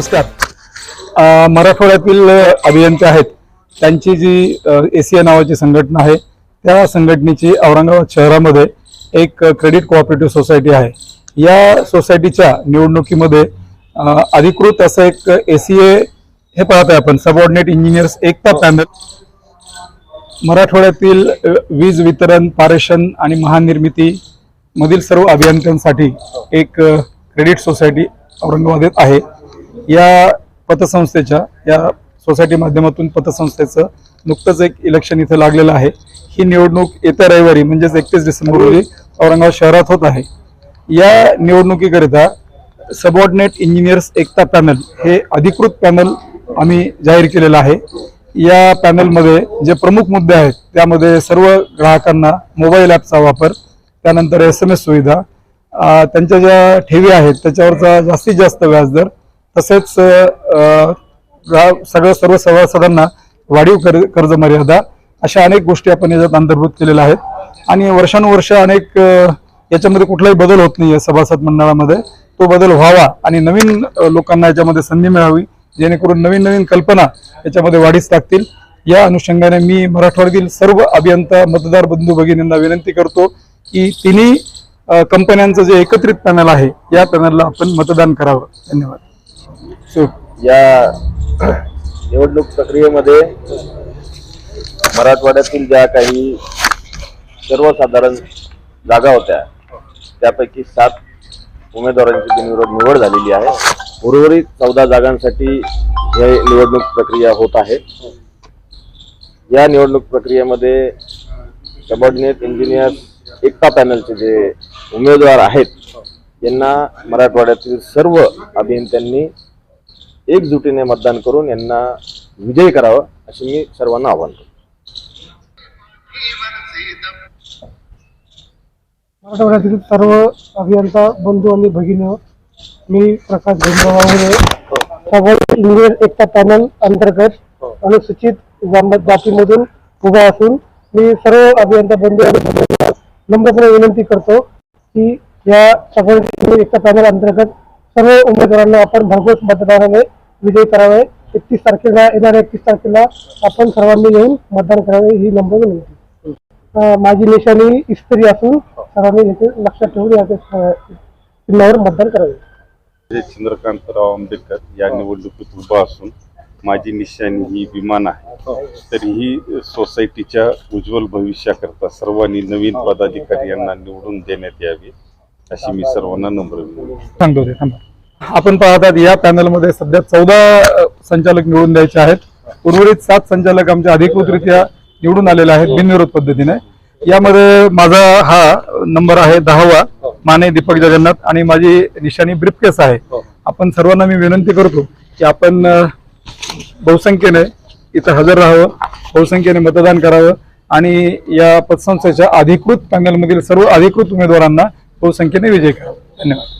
नमस्कार. मराठवाड्यातील अभियंते आहेत. त्यांची जी एसिया नावाची संघटना आहे त्या संघटनेची औरंगाबाद शहरामध्ये एक क्रेडिट कोऑपरेटिव्ह सोसायटी आहे. या सोसायटीच्या निवडणुकीमध्ये अधिकृत असं एक एसीए हे पाहत आहे आपण सबऑर्डिनेट इंजिनियर्स एकता पॅनल मराठवाड्यातील वीज वितरण पारेषण आणि महानिर्मिती मधील सर्व अभियंत्यांसाठी एक क्रेडिट सोसायटी औरंगाबादेत आहे. या पतसंस्थेच्या या सोसायटी माध्यमातून पतसंस्थेचं नुकतंच एक इलेक्शन इथं लागलेलं आहे. ही निवडणूक येत्या रविवारी म्हणजेच एकतीस डिसेंबर रोजी औरंगाबाद शहरात होत आहे. या निवडणुकीकरिता सबऑर्डिनेट इंजिनियर्स एकता पॅनल हे अधिकृत पॅनल आम्ही जाहीर केलेलं आहे. या पॅनलमध्ये जे प्रमुख मुद्दे आहेत त्यामध्ये सर्व ग्राहकांना मोबाईल ॲपचा वापर त्यानंतर एस एम एस सुविधा त्यांच्या ज्या ठेवी आहेत त्याच्यावरचा जास्तीत जास्त व्याजदर तसेच सगळं सर्व सभासदांना वाढीव कर कर्ज मर्यादा अशा अनेक गोष्टी आपण याच्यात अंतर्भूत केलेल्या आहेत. आणि वर्षानुवर्ष अनेक याच्यामध्ये कुठलाही बदल होत नाही सभासद मंडळामध्ये. तो बदल व्हावा आणि नवीन लोकांना याच्यामध्ये संधी मिळावी जेणेकरून नवीन नवीन कल्पना याच्यामध्ये वाढीस लागतील या अनुषंगाने मी मराठवाड्यातील सर्व अभियंता मतदार बंधू भगिनींना विनंती करतो की तिन्ही कंपन्यांचं जे एकत्रित पॅनल आहे या पॅनलला आपण मतदान करावं. धन्यवाद. या निवडणूक प्रक्रियेमध्ये मराठवाड्यातील ज्या काही सर्वसाधारण जागा होत्या त्यापैकी सात उमेदवारांची बिनविरोध निवड झालेली आहे उर्वरित चौदा जागांसाठी हे निवडणूक प्रक्रिया होत आहे. या निवडणूक प्रक्रियेमध्ये सबऑर्डिनेट इंजिनियर एकता पॅनलचे जे उमेदवार आहेत यांना मराठवाड्यातील सर्व अभियंत्यांनी एकजुटीने मतदान करून यांना विजयी करावं असे मी सर्वांना आवाहन करतो. मराठवाड्यातील सर्व अभियंता बंधू आणि भगिनी मी प्रकाश भीमराव एकता पॅनल अंतर्गत अनुसूचित जांब- जातीमधून उभा असून मी सर्व अभियंता बंधू आणि नम्रपणे विनंती करतो की या सगळ्या एकता पॅनल अंतर्गत सर्व उमेदवारांना आपण भरघोस मतदानाने विजयी करावे. एकतीस तारखेला येणाऱ्या एकतीस तारखेला आपण सर्वांनी येऊन मतदान करावे ही नम्र विनंती. माझी निशाणी इस्त्री असून सर्वांनी लक्षात ठेवून या चिन्हावर मतदान करावे. चंद्रकांतराव आंबेडकर या निवडणुकीत उभा असून माझी निशाणी ही विमान आहे. तर ही सोसायटीच्या उज्ज्वल भविष्याकरता सर्वांनी नवीन पदाधिकारी यांना निवडून देण्यात यावी अशी मी सर्वांना नम्र विनंती. सांगतो आपण पाहतात या पॅनलमध्ये सध्या चौदा संचालक निवडून द्यायचे आहेत. उर्वरित सात संचालक आमच्या अधिकृतरित्या निवडून आलेले आहेत बिनविरोध पद्धतीने. यामध्ये माझा हा नंबर आहे दहावा माने दीपक जगन्नाथ आणि माझी निशाणी ब्रिफकेस आहे. आपण सर्वांना मी विनंती करतो की आपण बहुसंख्येने इथं हजर राहावं बहुसंख्येने मतदान करावं आणि या पतसंस्थेच्या अधिकृत पॅनलमधील सर्व अधिकृत उमेदवारांना बहुसंख्येने विजय करावा. धन्यवाद.